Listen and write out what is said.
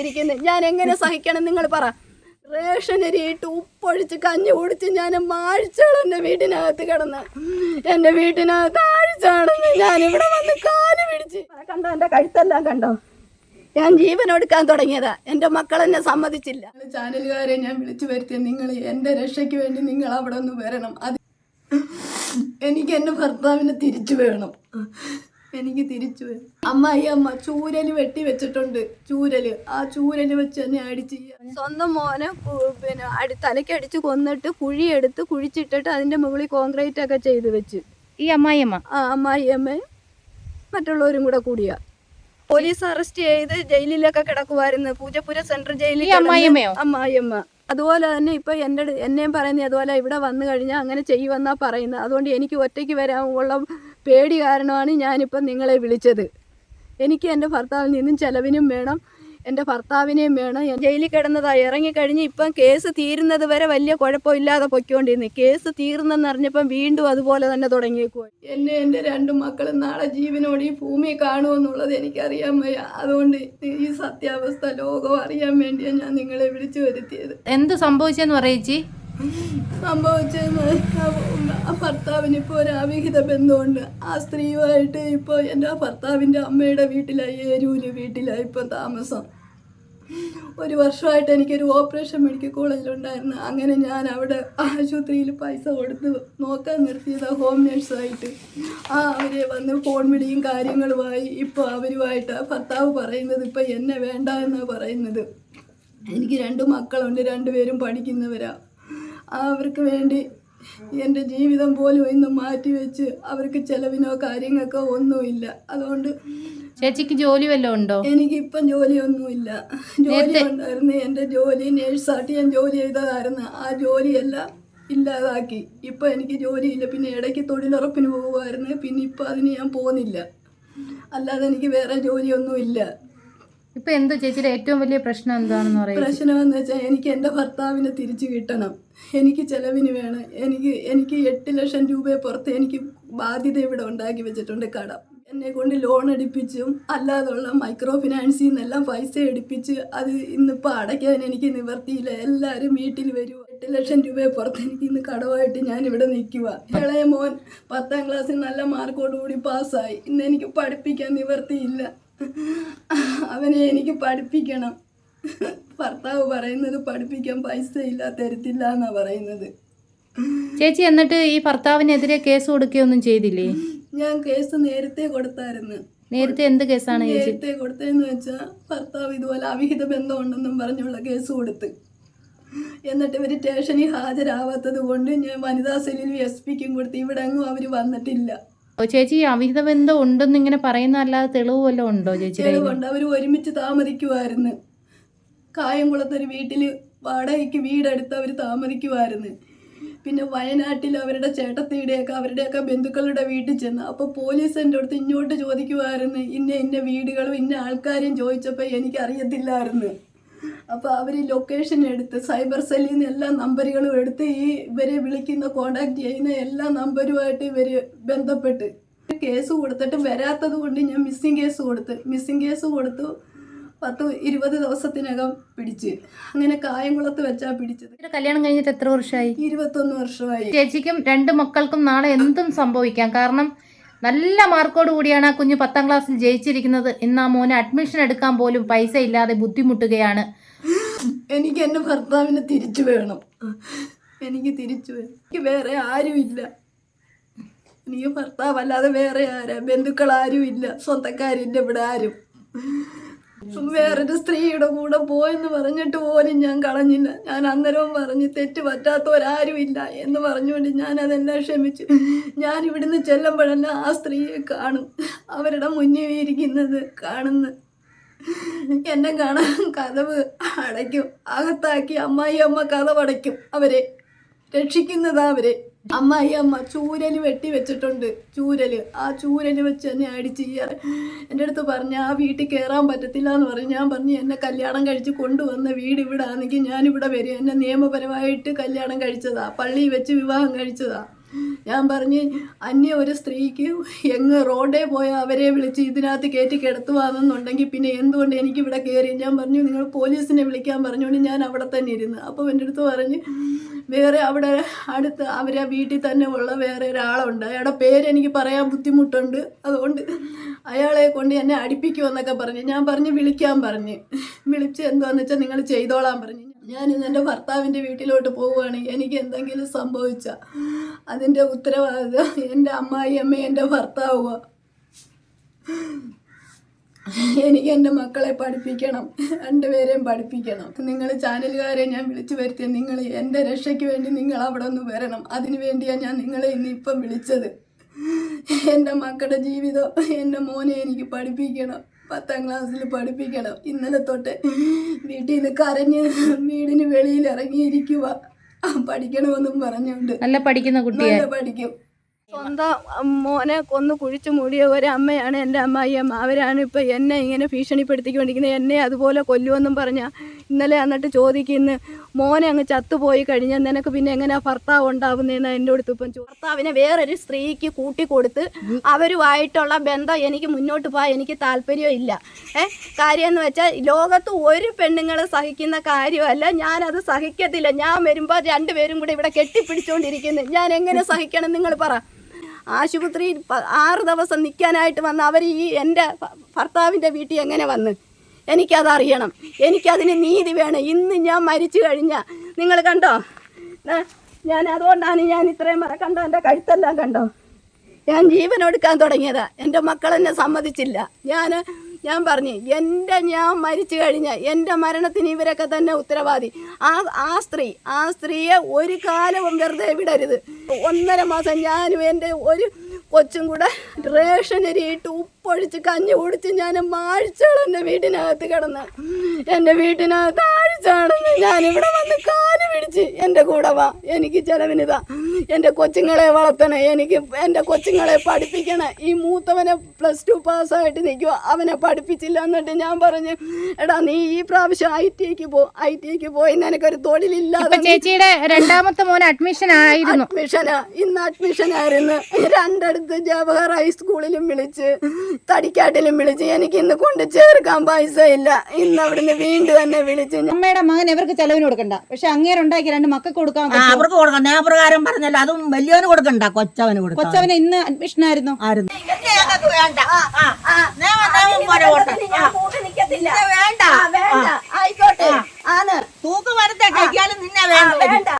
ചെയ്തിരിക്കുന്നത് ഞാൻ എങ്ങനെ സഹിക്കണം? നിങ്ങൾ പറ. റേഷൻ അരിയിട്ട് ഉപ്പൊഴിച്ച് കഞ്ഞി കുടിച്ച് ഞാൻ മാഴ്ചകൾ എന്റെ വീട്ടിനകത്ത് കിടന്ന്. എന്റെ വീട്ടിനകത്ത് ആഴ്ചയാണെന്ന് ഞാൻ ഇവിടെ വന്ന് കാൽ പിടിച്ച്. കണ്ടോ? എന്റെ കഴുത്തെല്ലാം കണ്ടോ? ഞാൻ ജീവൻ എടുക്കാൻ തുടങ്ങിയതാ. എന്റെ മക്കൾ എന്നെ സമ്മതിച്ചില്ല. ചാനലുകാരെ ഞാൻ വിളിച്ചു വരുത്തിയ നിങ്ങൾ എന്റെ രക്ഷയ്ക്ക് വേണ്ടി നിങ്ങൾ അവിടെ ഒന്ന് വരണം. അത് എനിക്ക് എന്റെ ഭർത്താവിനെ തിരിച്ചു വേണം. എനിക്ക് തിരിച്ചു അമ്മ ഈ അമ്മ ചൂരൽ വെട്ടി വെച്ചിട്ടുണ്ട്. ചൂരൽ. ആ ചൂരൽ വെച്ച് തന്നെ അടിച്ച് സ്വന്തം മോനെ പിന്നെ അടി തലയ്ക്ക് അടിച്ച് കൊന്നിട്ട് കുഴിയെടുത്ത് കുഴിച്ചിട്ടിട്ട് അതിന്റെ മുകളിൽ കോൺക്രീറ്റ് ഒക്കെ ചെയ്ത് വെച്ച്. ഈ അമ്മായിയമ്മ ആ അമ്മായിയമ്മയും മറ്റുള്ളവരും കൂടെ കൂടിയാ. പോലീസ് അറസ്റ്റ് ചെയ്ത് ജയിലിലൊക്കെ കിടക്കുമായിരുന്നു പൂജപ്പുര സെൻട്രൽ ജയിലിൽ അമ്മായിയമ്മയോ? അമ്മായിയമ്മ അതുപോലെ തന്നെ ഇപ്പൊ എന്റെ അടു- എന്നെയും പറയുന്നത് അതുപോലെ ഇവിടെ വന്നു കഴിഞ്ഞാൽ അങ്ങനെ ചെയ്യുമെന്നാ പറയുന്നത് അതുകൊണ്ട് എനിക്ക് ഒറ്റയ്ക്ക് വരാനുള്ള പേടി കാരണമാണ് ഞാനിപ്പം നിങ്ങളെ വിളിച്ചത്. എനിക്ക് എന്റെ ഭർത്താവിൽ നിന്നും ചെലവിനും വേണം എന്റെ ഭർത്താവിനെയും വേണം. ജയിലിൽ കിടന്നതായി ഇറങ്ങിക്കഴിഞ്ഞ് ഇപ്പം കേസ് തീരുന്നത് വരെ വലിയ കുഴപ്പമില്ലാതെ പൊയ്ക്കൊണ്ടിരുന്നു. കേസ് തീർന്നെന്ന് അറിഞ്ഞപ്പം വീണ്ടും അതുപോലെ തന്നെ തുടങ്ങിയേക്കുവാ. എന്നെ എന്റെ രണ്ട് മക്കളും നാളെ ജീവനോട് ഈ ഭൂമി കാണുമെന്നുള്ളത് എനിക്കറിയാൻ വയ്യ. അതുകൊണ്ട് ഈ സത്യാവസ്ഥ ലോകം അറിയാൻ വേണ്ടിയാണ് ഞാൻ നിങ്ങളെ വിളിച്ചു വരുത്തിയത്. എന്ത് സംഭവിച്ചെന്ന് പറയേച്ചി സംഭവിച്ചത് ഭർത്താവിന് ഇപ്പോൾ ഒരു അവിഹിത ബന്ധമുണ്ട്. ആ സ്ത്രീയുമായിട്ട് ഇപ്പോൾ എന്റെ ഭർത്താവിന്റെ അമ്മയുടെ വീട്ടിലായി ഏരൂര് വീട്ടിലായി ഇപ്പം താമസം. ഒരു വർഷമായിട്ട് എനിക്കൊരു ഓപ്പറേഷൻ മെഡിക്കൽ കോളേജിലുണ്ടായിരുന്നു. അങ്ങനെ ഞാൻ അവിടെ ആശുപത്രിയിൽ പൈസ കൊടുത്ത് നോക്കാൻ നിർത്തിയത് ഹോം നേഴ്സായിട്ട്. ആ അവരെ വന്ന് ഫോൺ വിളിയും കാര്യങ്ങളുമായി ഇപ്പോൾ അവരുമായിട്ട് ഭർത്താവ് പറയുന്നത് ഇപ്പം എന്നെ വേണ്ട എന്നാണ് പറയുന്നത്. എനിക്ക് രണ്ട് മക്കളുണ്ട് രണ്ടുപേരും പഠിക്കുന്നവരാ. ആ അവർക്ക് വേണ്ടി എന്റെ ജീവിതം പോലും ഇന്ന് മാറ്റി വെച്ച് അവർക്ക് ചെലവിനോ കാര്യങ്ങൾക്കോ ഒന്നുമില്ല. അതുകൊണ്ട് ചേച്ചിക്ക് ജോലി വല്ലതും ഉണ്ടോ? എനിക്കിപ്പം ജോലിയൊന്നുമില്ല. ജോലി ഉണ്ടായിരുന്നു. എന്റെ ജോലി നേഴ്സായിട്ട് ഞാൻ ജോലി ചെയ്തതായിരുന്നു. ആ ജോലിയെല്ലാം ഇല്ലാതാക്കി. ഇപ്പം എനിക്ക് ജോലിയില്ല. പിന്നെ ഇടയ്ക്ക് തൊഴിലുറപ്പിന് പോകുമായിരുന്നു. പിന്നെ ഇപ്പം അതിന് ഞാൻ പോകുന്നില്ല. അല്ലാതെ എനിക്ക് വേറെ ജോലിയൊന്നുമില്ല. ഇപ്പൊ എന്താ ചേച്ചിയുടെ ഏറ്റവും വലിയ പ്രശ്നം എന്താണെന്ന് പറയും പ്രശ്നമെന്ന് വെച്ചാൽ എനിക്ക് എന്റെ ഭർത്താവിനെ തിരിച്ചു കിട്ടണം. എനിക്ക് ചെലവിന് വേണം. എനിക്ക് എനിക്ക് എട്ട് ലക്ഷം രൂപയെ പുറത്ത് എനിക്ക് ബാധ്യത ഇവിടെ ഉണ്ടാക്കി വെച്ചിട്ടുണ്ട് കടം. എന്നെ കൊണ്ട് ലോൺ എടുപ്പിച്ചും അല്ലാതുള്ള മൈക്രോ ഫിനാൻസിൽ നിന്നെല്ലാം പൈസ എടുപ്പിച്ച് അത് ഇന്നിപ്പോൾ അടയ്ക്കാൻ എനിക്ക് നിവർത്തിയില്ല എല്ലാവരും വീട്ടിൽ വരുമോ എട്ട് ലക്ഷം രൂപയെ പുറത്ത് എനിക്ക് ഇന്ന് കടവായിട്ട് ഞാൻ ഇവിടെ നിൽക്കുക ഇളയ മോൻ പത്താം ക്ലാസ്സിൽ നല്ല മാർക്കോടുകൂടി പാസ്സായി ഇന്ന് എനിക്ക് പഠിപ്പിക്കാൻ നിവർത്തിയില്ല അവനെ എനിക്ക് പഠിപ്പിക്കണം. ഭർത്താവ് പറയുന്നത് പഠിപ്പിക്കാൻ പൈസ ഇല്ല തരത്തില്ല എന്നാ പറയുന്നത്. ചേച്ചി എന്നിട്ട് ഈ ഭർത്താവിനെതിരെ കേസ് കൊടുക്കുകയൊന്നും ചെയ്തില്ലേ? ഞാൻ കേസ് നേരത്തെ കൊടുത്തായിരുന്നു. നേരത്തെ എന്ത് കേസാണ് നേരത്തെ കൊടുത്തതെന്ന് വെച്ചാൽ ഭർത്താവ് ഇതുപോലെ അവിഹിത ബന്ധം ഉണ്ടെന്നും പറഞ്ഞുള്ള കേസ് കൊടുത്ത്. എന്നിട്ട് ഇവർ സ്റ്റേഷനിൽ ഹാജരാവാത്തത് കൊണ്ട് ഞാൻ വനിതാ സെല്ലിൽ എസ് പിക്കും കൊടുത്ത് ഇവിടെ അങ്ങും അവർ വന്നിട്ടില്ല. ഓ, ചേച്ചി അവിഹിത ബന്ധം ഉണ്ടെന്ന് ഇങ്ങനെ പറയുന്ന അല്ലാതെ തെളിവ് വല്ലതും ഉണ്ടോ ചേച്ചി അവർ ഒരുമിച്ച് താമസിക്കുമായിരുന്നു കായംകുളത്തൊരു വീട്ടിൽ വാടകയ്ക്ക് വീടെടുത്ത് അവർ താമസിക്കുമായിരുന്നു പിന്നെ വയനാട്ടിൽ അവരുടെ ചേട്ടത്തിയുടെയൊക്കെ അവരുടെയൊക്കെ ബന്ധുക്കളുടെ വീട്ടിൽ ചെന്ന് അപ്പോൾ പോലീസ് എന്റെ അടുത്ത് ഇങ്ങോട്ട് ചോദിക്കുമായിരുന്നു ഇന്ന ഇന്ന വീടുകളും ഇന്ന ആൾക്കാരെയും ചോദിച്ചപ്പോൾ എനിക്കറിയത്തില്ലായിരുന്നു. അപ്പോൾ അവർ ലൊക്കേഷൻ എടുത്ത് സൈബർ സെല്ലിൽ നിന്ന് എല്ലാ നമ്പറുകളും എടുത്ത് ഈ ഇവരെ വിളിക്കുന്ന കോണ്ടാക്ട് ചെയ്യുന്ന എല്ലാ നമ്പരുമായിട്ട് ഇവർ ബന്ധപ്പെട്ട് കേസ് കൊടുത്തിട്ട് വരാത്തത് കൊണ്ട് ഞാൻ മിസ്സിങ് കേസ് കൊടുത്ത്. മിസ്സിങ് കേസ് കൊടുത്തു. പത്ത് ഇരുപത് ദിവസത്തിനകം പിടിച്ച്. അങ്ങനെ കായംകുളത്ത് വെച്ചാ പിടിച്ചത്. കല്യാണം കഴിഞ്ഞിട്ട് എത്ര വർഷമായി? ഇരുപത്തൊന്ന് വർഷമായി. ചേച്ചിക്കും രണ്ട് മക്കൾക്കും നാളെ എന്തും സംഭവിക്കാം. കാരണം നല്ല മാർക്കോട് കൂടിയാണ് ആ കുഞ്ഞ് പത്താം ക്ലാസ്സിൽ ജയിച്ചിരിക്കുന്നത്. ഇന്ന് മോനെ അഡ്മിഷൻ എടുക്കാൻ പോലും പൈസ ഇല്ലാതെ ബുദ്ധിമുട്ടുകയാണ്. എനിക്ക് എന്റെ ഭർത്താവിനെ തിരിച്ചു വേണം. എനിക്ക് തിരിച്ചു വേണം. എനിക്ക് വേറെ ആരുമില്ല. എനിക്ക് ഭർത്താവല്ലാതെ വേറെ ആരാ? ബന്ധുക്കൾ ആരും ഇല്ല സ്വന്തക്കാരില്ല ഇവിടെ ആരും. വേറൊരു സ്ത്രീയുടെ കൂടെ പോയെന്ന് പറഞ്ഞിട്ട് പോലും ഞാൻ കളഞ്ഞില്ല. ഞാൻ അന്നേരവും പറഞ്ഞ് തെറ്റ് പറ്റാത്തവരാരും ഇല്ല എന്ന് പറഞ്ഞുകൊണ്ട് ഞാൻ അതെല്ലാം ക്ഷമിച്ചു. ഞാൻ ഇവിടുന്ന് ചെല്ലുമ്പോഴെല്ലാം ആ സ്ത്രീയെ കാണും അവരുടെ മുന്നിൽ ഇരിക്കുന്നത് കാണുന്ന. എന്നെ കാണാൻ കഥവ് അടയ്ക്കും. അകത്താക്കി അമ്മായി അമ്മ കഥവടയ്ക്കും അവരെ. രക്ഷിക്കുന്നതാ അവരെ. അമ്മായി അമ്മ ചൂരൽ വെട്ടി വെച്ചിട്ടുണ്ട്. ചൂരൽ. ആ ചൂരൽ വെച്ച് എന്നെ അടിച്ച് എന്റെ അടുത്ത് പറഞ്ഞ ആ വീട്ടിൽ കയറാൻ പറ്റത്തില്ല എന്ന് പറഞ്ഞ് ഞാൻ പറഞ്ഞു എന്നെ കല്യാണം കഴിച്ച് കൊണ്ടുവന്ന വീട് ഇവിടെ ആണെങ്കിൽ ഞാനിവിടെ വരും. എന്നെ നിയമപരമായിട്ട് കല്യാണം കഴിച്ചതാ. പള്ളിയിൽ വെച്ച് വിവാഹം കഴിച്ചതാ. ഞാൻ പറഞ്ഞ് അന്യ ഒരു സ്ത്രീക്ക് എങ്ങ് റോഡേ പോയ അവരെ വിളിച്ച് ഇതിനകത്ത് കയറ്റി കിടത്തുവാണെന്നുണ്ടെങ്കിൽ പിന്നെ എന്തുകൊണ്ട് എനിക്ക് ഇവിടെ കയറി ഞാൻ പറഞ്ഞു നിങ്ങൾ പോലീസിനെ വിളിക്കാൻ പറഞ്ഞുകൊണ്ട് ഞാൻ അവിടെ തന്നെ ഇരുന്ന്. അപ്പോൾ എന്റെ അടുത്ത് പറഞ്ഞ് വേറെ അവിടെ അടുത്ത് അവരെ വീട്ടിൽ തന്നെ ഉള്ള വേറെ ഒരാളുണ്ട്. അയാളുടെ പേര് എനിക്ക് പറയാൻ ബുദ്ധിമുട്ടുണ്ട്. അതുകൊണ്ട് അയാളെ കൊണ്ട് എന്നെ അടുപ്പിക്കുമെന്നൊക്കെ പറഞ്ഞു. ഞാൻ പറഞ്ഞ് വിളിക്കാൻ പറഞ്ഞ്. വിളിച്ച് എന്താണെന്ന് വെച്ചാൽ നിങ്ങൾ ചെയ്തോളാൻ പറഞ്ഞു. ഞാൻ ഇന്ന് എന്റെ ഭർത്താവിന്റെ വീട്ടിലോട്ട് പോവുകയാണെങ്കിൽ എനിക്ക് എന്തെങ്കിലും സംഭവിച്ച അതിന്റെ ഉത്തരവാദിത്വം എന്റെ അമ്മായി അമ്മ എന്റെ ഭർത്താവുക എനിക്ക് എന്റെ മക്കളെ പഠിപ്പിക്കണം രണ്ടുപേരെയും പഠിപ്പിക്കണം. നിങ്ങൾ ചാനലുകാരെ ഞാൻ വിളിച്ചു വരുത്തിയ നിങ്ങൾ എന്റെ രക്ഷയ്ക്ക് വേണ്ടി നിങ്ങൾ അവിടെ ഒന്ന് വരണം. അതിനു വേണ്ടിയാണ് ഞാൻ നിങ്ങളെ ഇന്ന് ഇപ്പം വിളിച്ചത്. എന്റെ മക്കളുടെ ജീവിതം എന്റെ മോനെ എനിക്ക് പഠിപ്പിക്കണം. പത്താം ക്ലാസ്സിൽ പഠിപ്പിക്കണം. ഇന്നലെ തൊട്ട് വീട്ടിൽ നിന്ന് കരഞ്ഞ് വീടിന് വെളിയിൽ ഇറങ്ങിയിരിക്കുക പഠിക്കണമെന്നും പറഞ്ഞുകൊണ്ട്. നല്ല പഠിക്കുന്ന കുട്ടിയെ. പഠിക്കും. സ്വന്തം മോനെ കൊന്ന് കുഴിച്ചു മൂടിയ ഒരു അമ്മയാണ് എന്റെ അമ്മായിയമ്മ. അവരാണ് ഇപ്പം എന്നെ ഇങ്ങനെ ഭീഷണിപ്പെടുത്തിക്കൊണ്ടിരിക്കുന്നത്. എന്നെ അതുപോലെ കൊല്ലുമെന്നും പറഞ്ഞ ഇന്നലെ എന്നിട്ട് ചോദിക്കുന്നു മോനെ അങ്ങ് ചത്തുപോയി കഴിഞ്ഞാൽ നിനക്ക് പിന്നെ എങ്ങനെയാ ഭർത്താവ് ഉണ്ടാവുന്നതെന്ന് എന്റെ അടുത്ത് ഇപ്പം ഭർത്താവിനെ വേറൊരു സ്ത്രീക്ക് കൂട്ടിക്കൊടുത്ത് അവരുമായിട്ടുള്ള ബന്ധം എനിക്ക് മുന്നോട്ട് പോകാൻ എനിക്ക് താല്പര്യം ഇല്ല. ഏ കാര്യം എന്ന് വെച്ചാൽ ലോകത്ത് ഒരു പെണ്ണുങ്ങൾ സഹിക്കുന്ന കാര്യമല്ല. ഞാനത് സഹിക്കത്തില്ല. ഞാൻ വരുമ്പോൾ രണ്ടുപേരും കൂടെ ഇവിടെ കെട്ടിപ്പിടിച്ചുകൊണ്ടിരിക്കുന്നു ഞാൻ എങ്ങനെ സഹിക്കണം നിങ്ങൾ പറ. ആശുപത്രിയിൽ ആറ് ദിവസം നിൽക്കാനായിട്ട് വന്ന അവർ ഈ എന്റെ ഭർത്താവിന്റെ വീട്ടിൽ എങ്ങനെ വന്ന്? എനിക്കതറിയണം. എനിക്കതിന് നീതി വേണം. ഇന്ന് ഞാൻ മരിച്ചു കഴിഞ്ഞാൽ നിങ്ങൾ കണ്ടോ? ഞാൻ അതുകൊണ്ടാണ് ഞാൻ ഇത്രയും മറ കണ്ടോ? എന്റെ കഴുത്തെല്ലാം കണ്ടോ? ഞാൻ ജീവൻ എടുക്കാൻ തുടങ്ങിയതാ. എന്റെ മക്കളെന്നെ സമ്മതിച്ചില്ല. ഞാൻ ഞാൻ പറഞ്ഞു എന്റെ ഞാൻ മരിച്ചു കഴിഞ്ഞാൽ എന്റെ മരണത്തിന് ഇവരൊക്കെ തന്നെ ഉത്തരവാദി. ആ ആ സ്ത്രീ ആ സ്ത്രീയെ ഒരു കാലവും വെറുതെ വിടരുത്. ഒന്നര മാസം ഞാനും എന്റെ ഒരു കൊച്ചും കൂടെ റേഷൻ അരിയിട്ട് ഉപ്പൊഴിച്ച് കഞ്ഞി കുടിച്ച് ഞാൻ മാഴ്ചകൾ എന്റെ വീട്ടിനകത്ത് കിടന്ന്. എന്റെ വീട്ടിനകത്ത് ഞാൻ ഞാനിവിടെ വന്ന് കാൽ പിടിച്ച് എന്റെ കൂടെ വാ. എനിക്ക് ചെലവിനിതാ എന്റെ കൊച്ചുങ്ങളെ വളർത്തണം. എനിക്ക് എന്റെ കൊച്ചുങ്ങളെ പഠിപ്പിക്കണം. ഈ മൂത്തവനെ പ്ലസ് ടു പാസ്സായിട്ട് നിൽക്കുക അവനെ പഠിപ്പിച്ചില്ല എന്നിട്ട് ഞാൻ പറഞ്ഞു എടാ നീ ഈ പ്രാവശ്യം ഐ ടി ഐക്ക് പോ. ഐ ടി ഐക്ക് പോയി നിനക്കൊരു തൊഴിലില്ലാതെ ചേച്ചിയുടെ രണ്ടാമത്തെ മോൻ അഡ്മിഷൻ ആയിരുന്നു. അഡ്മിഷനാ ഇന്ന് അഡ്മിഷൻ ആയിരുന്നു. രണ്ടടുത്ത് ജവഹർ ഹൈസ്കൂളിലും വിളിച്ച്. തടിക്കാട്ടിലും വിളിച്ച് എനിക്ക് ഇന്ന് കൊണ്ട് ചേർക്കാൻ പൈസ ഇല്ല ഇന്ന് അവിടുന്ന് വീണ്ടും എന്നെ വിളിച്ചു ഞാൻ അമ്മയുടെ മകൻ ഇവർക്ക് ചെലവിന് കൊടുക്കണ്ട. പക്ഷെ അങ്ങേരുണ്ടാക്കി രണ്ട് മക്കൾക്ക് കൊടുക്കാൻ ആ, അവർക്ക് കൊടുക്കണം. നിയമപ്രകാരം പറഞ്ഞല്ലോ അതും വലിയവന് കൊടുക്കണ്ട കൊച്ചവന് കൊടുക്കാം കൊച്ചവന് ഇന്ന് അഡ്മിഷൻ ആയിരുന്നു. ആയിരുന്നു വേണ്ട. ഞാൻ ആയിക്കോട്ടെ. ആണ്. തൂക്ക് വരത്തെ കഴിക്കാനും നിന്നെ വേണ്ട? വേണ്ട.